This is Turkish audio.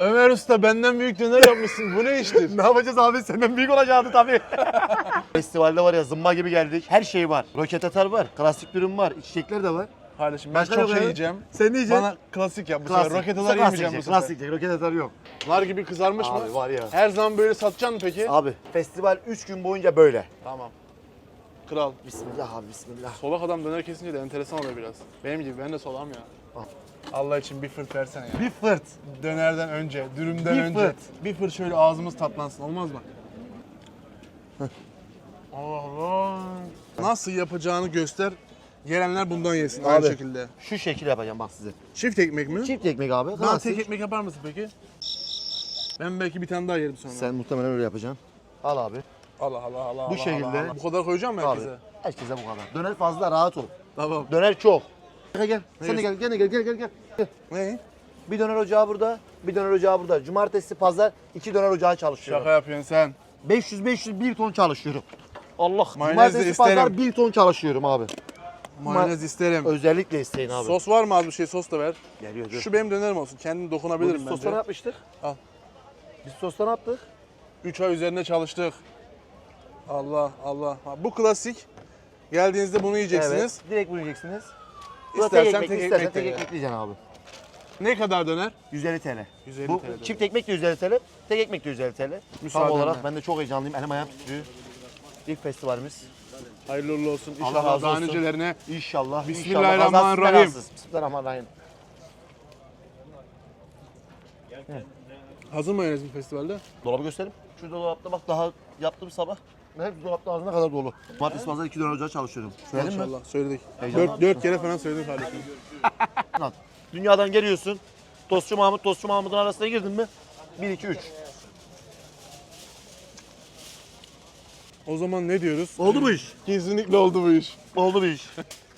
Ömer Usta benden büyük döner yapmışsın. Bu ne iştir? Ne yapacağız abi? Senden büyük olacaktı tabii. Festivalde var ya zımba gibi geldik. Her şey var. Roket atar var. Klasik dürüm var. İçecekler de var. Kardeşim ben Başka çok şey yiyeceğim. Sen ne yiyeceksin? Bana klasik yap bu sefer. Klasik. Roket atar sefer yemeyeceğim bu klasik, sefer. Klasik yiyecek. Roket atar yok. Nar gibi kızarmış Abi mı? var ya. Her zaman böyle satacaksın mı peki? Abi festival 3 gün boyunca böyle. Tamam. Kral. Bismillah abi bismillah. Solak adam döner kesince de enteresan oluyor biraz. Benim gibi ben de solam ya. Allah için bir fırt versene ya. Bir fırt. Dönerden önce, dürümden Bir önce. fırt. Bir fırt şöyle ağzımız tatlansın olmaz mı? Allah Allah. Nasıl yapacağını göster. Gelenler bundan yesin aynı Abi. şekilde. Şu şekil yapacağım bak size. Çift ekmek mi? Çift ekmek abi. Bana tek ekmek yapar mısın peki? Ben belki bir tane daha yerim sonra. Sen muhtemelen öyle yapacaksın. Al abi. Allah Allah Allah. Bu şekilde. Allah, Allah. Bu kadar koyacağım mı Abi. herkese? Herkese bu kadar. Döner fazla rahat ol. Tamam. Döner çok. Gel gel. Sen de gel. Gel gel gel gel gel. Ne? Bir döner ocağı burada. Bir döner ocağı burada. Cumartesi, pazar iki döner ocağı çalışıyorum. Şaka yapıyorsun sen. 500 500 bir ton çalışıyorum. Allah. Mayonez Cumartesi, isterim. pazar bir ton çalışıyorum abi. Mayonez isterim. Özellikle isteyin abi. Sos var mı az bir şey sos da ver. Geliyor. Şu benim dönerim olsun. Kendim dokunabilirim biz sosla ne bence. yapmıştık? Al. Biz sosla ne yaptık? 3 ay üzerine çalıştık. Allah Allah. Ha, Bu klasik. Geldiğinizde bunu yiyeceksiniz. Evet. Direkt bunu yiyeceksiniz. İstersen tek tek ekmek, ekmek istersen de tek ye. ekmek yiyeceksin abi. Ne kadar döner? 150 TL. 150 Bu TL. çift ekmek de 150 TL, tek ekmek de 150 TL. Müsaadenle. Tam olarak ben de çok heyecanlıyım. Elim ayağım titriyor. İlk festivalimiz. Hayırlı uğurlu olsun. Allah İnşallah razı daha olsun. nicelerine. İnşallah. Bismillahirrahmanirrahim. inşallah. Kazasız belasız. Bismillahirrahmanirrahim. Hazır mayonez bir festivalde? Dolabı göstereyim. Şu dolapta bak daha yaptım sabah. Hep dolapta ağzına kadar dolu. Cumartesi pazar iki döner ocağı çalışıyorum. Söyledim mi? Maşallah söyledik. 4, 4 kere falan söyledim kardeşim. Dünyadan geliyorsun. Tostçu Mahmut, Tostçu Mahmut'un arasına girdin mi? 1, 2, 3. O zaman ne diyoruz? Oldu bu iş. Kesinlikle oldu bu iş. Oldu bu iş.